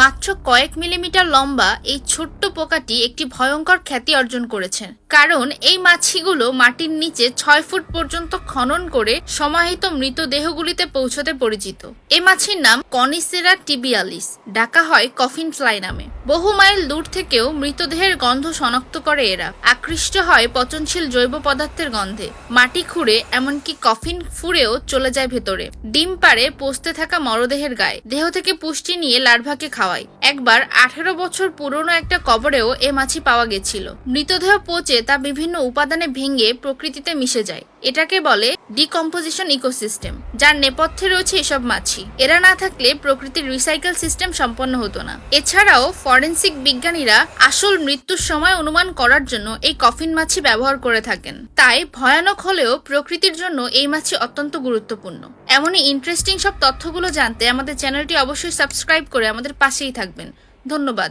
মাত্র কয়েক মিলিমিটার লম্বা এই ছোট্ট পোকাটি একটি ভয়ঙ্কর খ্যাতি অর্জন করেছে। কারণ এই মাছিগুলো মাটির নিচে ছয় ফুট পর্যন্ত খনন করে সমাহিত মৃতদেহগুলিতে পৌঁছতে পরিচিত। এই মাছির নাম কনিসেরা টিবিয়ালিস, ডাকা হয় কফিন ফ্লাই নামে। বহু মাইল দূর থেকেও মৃতদেহের গন্ধ শনাক্ত করে এরা। আকৃষ্ট হয় পচনশীল জৈব পদার্থের গন্ধে। মাটি খুঁড়ে, এমনকি কফিন ফুঁড়েও চলে যায় ভেতরে। ডিম পাড়ে পোস্তে থাকা মরদেহের গায়ে। দেহ থেকে পুষ্টি নিয়ে লার্ভাকে খাওয়ায়। একবার আঠারো বছর পুরনো একটা কবরেও এ মাছি পাওয়া গেছিল। মৃতদেহ পচে তা বিভিন্ন উপাদানে ভেঙে প্রকৃতিতে মিশে যায়। এটাকে বলে ডিকম্পোজিশন ইকোসিস্টেম যার নেপথ্যে রয়েছে এসব মাছি। এরা না থাকলে প্রকৃতির রিসাইকেল সিস্টেম সম্পন্ন হতো না। এছাড়াও ফরেনসিক বিজ্ঞানীরা আসল মৃত্যুর সময় অনুমান করার জন্য এই কফিন মাছি ব্যবহার করে থাকেন। তাই ভয়ানক হলেও প্রকৃতির জন্য এই মাছি অত্যন্ত গুরুত্বপূর্ণ। এমনই ইন্টারেস্টিং সব তথ্যগুলো জানতে আমাদের চ্যানেলটি অবশ্যই সাবস্ক্রাইব করে আমাদের পাশেই থাকবেন। ধন্যবাদ।